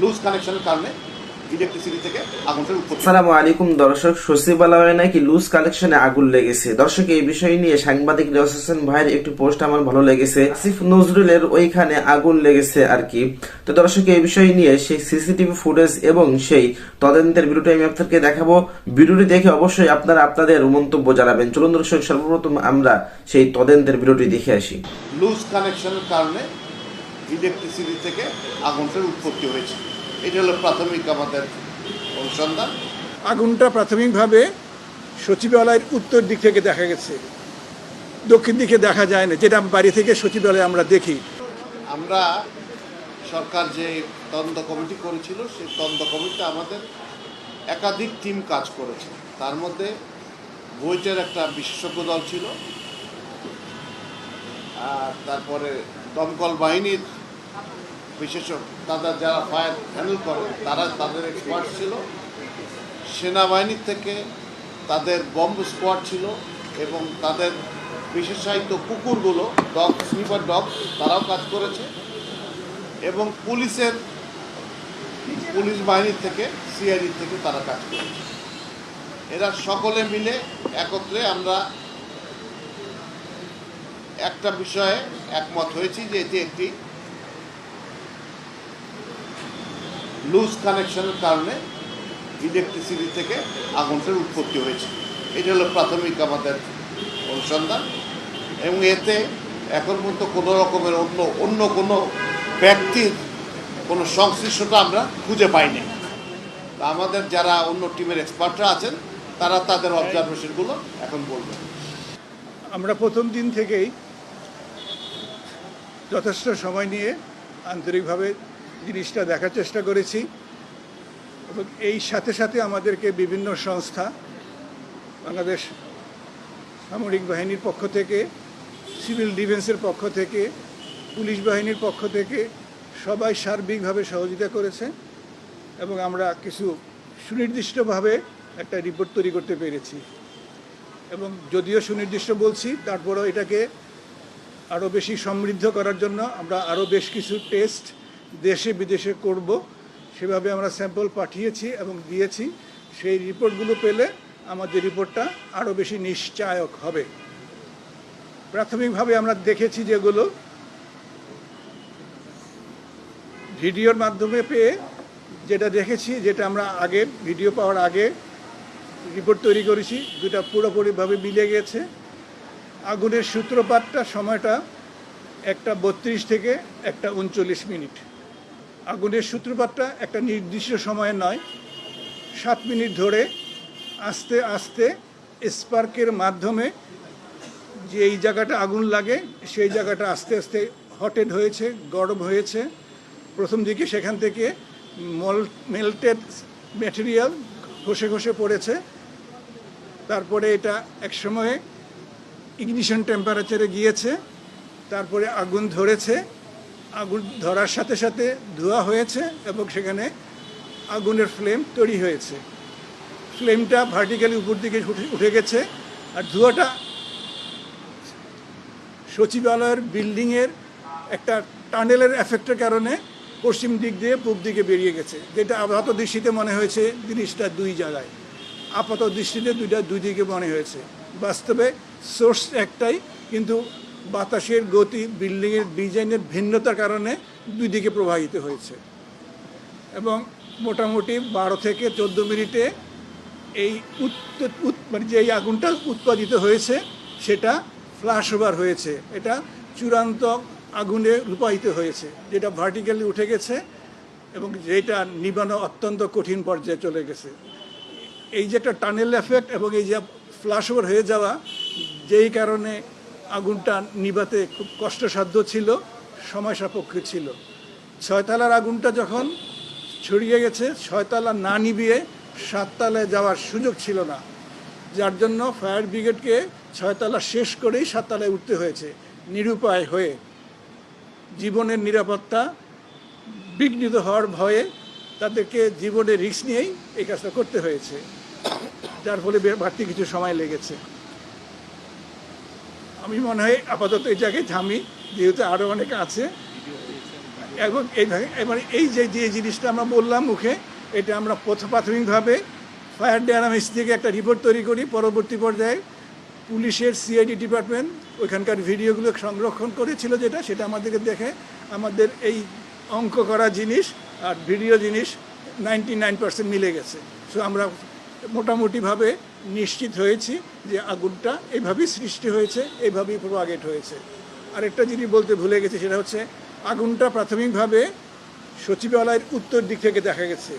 Loose কানেকশনের কারণে electricity থেকে আগুনটার উৎপত্তি আসসালামু আলাইকুম দর্শক সচিবালয়ে নাকি লুজ কালেকশনে আগুন লেগেছে। দর্শক এই বিষয় নিয়ে সাংবাদিক রিয়াজ হোসেন ভাইয়ের একটি পোস্ট আমার ভালো লেগেছে। আসিফ নজরুলের ওইখানে আগুন লেগেছে আর কি। তো দর্শক এই বিষয় নিয়ে সেই সিসিটিভি ফুটেজ এবং সেই তদন্তের ভিডিওটি আমি আপনাদেরকে দেখাবো। ভিডিওটি দেখে অবশ্যই আপনারা আপনাদের মন্তব্য জানাবেন। চলুন দর্শক সর্বপ্রথম আমরা সেই তদন্তের ভিডিওটি দেখে আসি। লুজ কানেকশনের কারণে ইলেকট্রিসিটি থেকে আগুনটার উৎপত্তি হয়েছে। এটা হলো প্রাথমিক আমাদের অনুসন্ধান। আগুনটা প্রাথমিকভাবে সচিবালয়ের উত্তর দিক থেকে দেখা গেছে। দক্ষিণ দিকে দেখা যায় না যেটা বাড়ি থেকে সচিবালয়ে আমরা দেখি। আমরা সরকার যে তদন্ত কমিটি করেছিল সেই তদন্ত কমিটিতে আমাদের একাধিক টিম কাজ করেছে। তার মধ্যে বইটের একটা বিশেষজ্ঞ দল ছিল আর তারপরে দমকল বাহিনীর বিশেষজ্ঞ, তাদের যারা ফায়ার হ্যান্ডেল করে, তারা তাদের এক্সপার্ট ছিল। সেনাবাহিনীর থেকে তাদের বম্ব স্কোয়াড ছিল এবং তাদের বিশেষায়িত কুকুরগুলো ডগ স্নিপার ডগ তারাও কাজ করেছে। এবং পুলিশের, পুলিশ বাহিনীর থেকে সিআইডি থেকে তারা কাজ করেছে। এরা সকলে মিলে একত্রে আমরা একটা বিষয়ে একমত হয়েছি যে এটি একটি লুজ কানেকশনের কারণে ইলেকট্রিসিটি থেকে আগুনটার উৎপত্তি হয়েছে। এটা হলো প্রাথমিক আমাদের অনুসন্ধান। এবং এতে এখন পর্যন্ত কোনো রকমের অন্য অন্য কোনো ব্যক্তির কোনো সংশ্লিষ্টতা আমরা খুঁজে পাইনি। আমাদের যারা অন্য টিমের এক্সপার্টরা আছেন, তারা তাদের অবজারভেশনগুলো এখন বলবেন। আমরা প্রথম দিন থেকেই যথেষ্ট সময় নিয়ে আন্তরিকভাবে জিনিসটা দেখার চেষ্টা করেছি। এবং এই সাথে সাথে আমাদেরকে বিভিন্ন সংস্থা, বাংলাদেশ সামরিক বাহিনীর পক্ষ থেকে, সিভিল ডিফেন্সের পক্ষ থেকে, পুলিশ বাহিনীর পক্ষ থেকে সবাই সার্বিকভাবে সহযোগিতা করেছে এবং আমরা কিছু সুনির্দিষ্টভাবে একটা রিপোর্ট তৈরি করতে পেরেছি। এবং যদিও সুনির্দিষ্ট বলছি, তারপরেও এটাকে আরও বেশি সমৃদ্ধ করার জন্য আমরা আরও বেশ কিছু টেস্ট দেশে বিদেশে করব, সেভাবে আমরা স্যাম্পল পাঠিয়েছি এবং দিয়েছি। সেই রিপোর্টগুলো পেলে আমাদের রিপোর্টটা আরও বেশি নিশ্চায়ক হবে। প্রাথমিকভাবে আমরা দেখেছি যেগুলো ভিডিওর মাধ্যমে পেয়ে যেটা দেখেছি, যেটা আমরা আগে, ভিডিও পাওয়ার আগে রিপোর্ট তৈরি করেছি দুটা পুরোপুরিভাবে মিলে গেছে। আগুনের সূত্রপাতটা সময়টা একটা বত্রিশ থেকে একটা উনচল্লিশ মিনিট। আগুনের সূত্রপাতটা একটা নির্দিষ্ট সময়ে নয়। সাত মিনিট ধরে আস্তে আস্তে স্পার্কের মাধ্যমে যে এই জায়গাটা আগুন লাগে, সেই জায়গাটা আস্তে আস্তে হটেড হয়েছে, গরম হয়েছে। প্রথম দিকে সেখান থেকে মল, মেল্টেড ম্যাটেরিয়াল ঘষে ঘষে পড়েছে। তারপরে এটা এক একসময়ে ইগনিশন টেম্পারেচারে গিয়েছে। তারপরে আগুন ধরেছে। আগুন ধরার সাথে সাথে ধোয়া হয়েছে এবং সেখানে আগুনের ফ্লেম তৈরি হয়েছে। ফ্লেমটা ভার্টিক্যালি উপর দিকে উঠে গেছে আর ধোঁয়াটা সচিবালয়ের বিল্ডিংয়ের একটা টানেলের এফেক্টের কারণে পশ্চিম দিক দিয়ে পূব দিকে বেরিয়ে গেছে, যেটা আপাত দৃষ্টিতে মনে হয়েছে জিনিসটা দুই জায়গায়। আপাত দৃষ্টিতে দুইটা দুই দিকে মনে হয়েছে। বাস্তবে সোর্স একটাই, কিন্তু বাতাসের গতি, বিল্ডিংয়ের ডিজাইনের ভিন্নতার কারণে দুই দিকে প্রবাহিত হয়েছে। এবং মোটামুটি বারো থেকে চোদ্দ মিনিটে এই মানে যে আগুনটা উৎপাদিত হয়েছে, সেটা ফ্লাশ ওভার হয়েছে। এটা চূড়ান্ত আগুনে রূপায়িত হয়েছে, যেটা ভার্টিক্যালি উঠে গেছে এবং যেটা নিবানো অত্যন্ত কঠিন পর্যায়ে চলে গেছে। এই যে একটা টানেল এফেক্ট এবং এই যে ফ্লাশ ওভার হয়ে যাওয়া, যেই কারণে আগুনটা নিবাতে খুব কষ্টসাধ্য ছিল, সময় সাপেক্ষ ছিল। ছয়তলার আগুনটা যখন ছড়িয়ে গেছে, ছয়তলা না নিবিয়ে সাততলায় যাওয়ার সুযোগ ছিল না। যার জন্য ফায়ার ব্রিগেডকে ছয়তলা শেষ করেই সাততলায় উঠতে হয়েছে, নিরুপায় হয়ে। জীবনের নিরাপত্তা বিঘ্নিত হওয়ার ভয়ে তাদেরকে জীবনে রিস্ক নিয়েই এই কাজটা করতে হয়েছে। যার ফলে বাড়তি কিছু সময় লেগেছে। আমি মনে হয় আপাতত এই জায়গায় থামি, যেহেতু আরও অনেক আছে। এবং এবারে এই যে যে জিনিসটা আমরা বললাম মুখে, এটা আমরা প্রথ প্রাথমিকভাবে ফায়ার ড্যানামিক্স থেকে একটা রিপোর্ট তৈরি করি, পরবর্তী পর্যায়ে পুলিশের সিআইডি ডিপার্টমেন্ট ওইখানকার ভিডিওগুলো সংরক্ষণ করেছিল যেটা, সেটা আমাদেরকে দেখে আমাদের এই অঙ্ক করা জিনিস আর ভিডিও জিনিস নাইনটি মিলে গেছে। সো আমরা মোটামুটিভাবে নিশ্চিত হয়েছি যে আগুনটা এইভাবেই সৃষ্টি হয়েছে এইভাবেই প্রোপাগেট হয়েছে। আরেকটা জিনিস বলতে ভুলে গেছি, সেটা হচ্ছে আগুনটা প্রাথমিকভাবে সচিবালয়ের উত্তর দিক থেকে দেখা গেছে।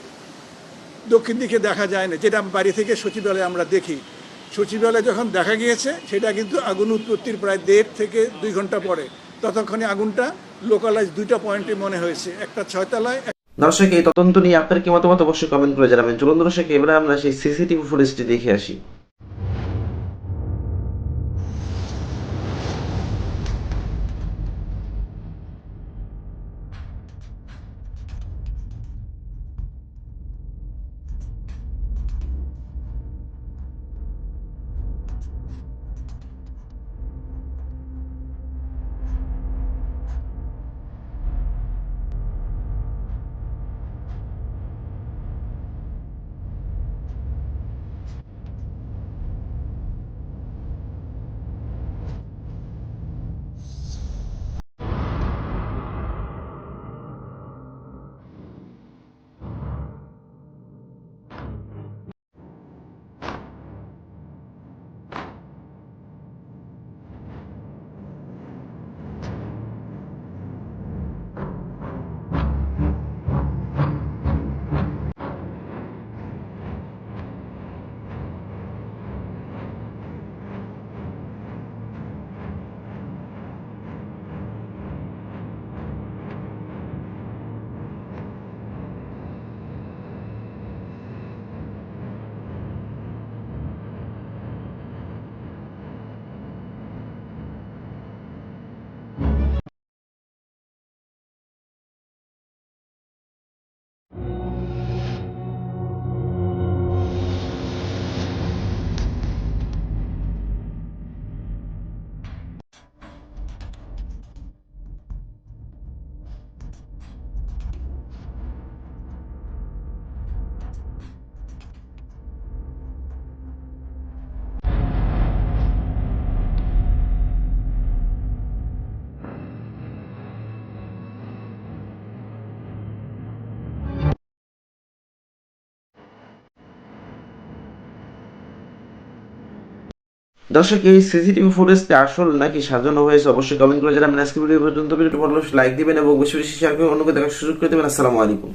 দক্ষিণ দিকে দেখা যায় না, যেটা বাড়ি থেকে সচিবালয়ে আমরা দেখি। সচিবালয়ে যখন দেখা গিয়েছে, সেটা কিন্তু আগুন উৎপত্তির প্রায় দেড় থেকে দুই ঘণ্টা পরে। ততক্ষণে আগুনটা লোকালাইজ দুইটা পয়েন্টে মনে হয়েছে, একটা ছয়তলায় দর্শক, এই তদন্ত নিয়ে আপনার কি মতামত? অবশ্যই কমেন্ট করে জানাবেন। চলুন দর্শক, এবারে আমরা সেই সিসিটিভি ফুটেজটি দেখে আসি। দর্শক, এই সিসিটিভি ফুটেজটি আসল নাকি সাজানো হয়েছে? অবশ্যই কমেন্ট করে জানাবেন। আজকে ভিডিও পর্যন্ত। ভিডিওটি ভালো লাইক দিবেন এবং বেশি বেশি শেয়ার করে অন্যকে দেখার সুযোগ করে দেবেন। আসসালামু আলাইকুম।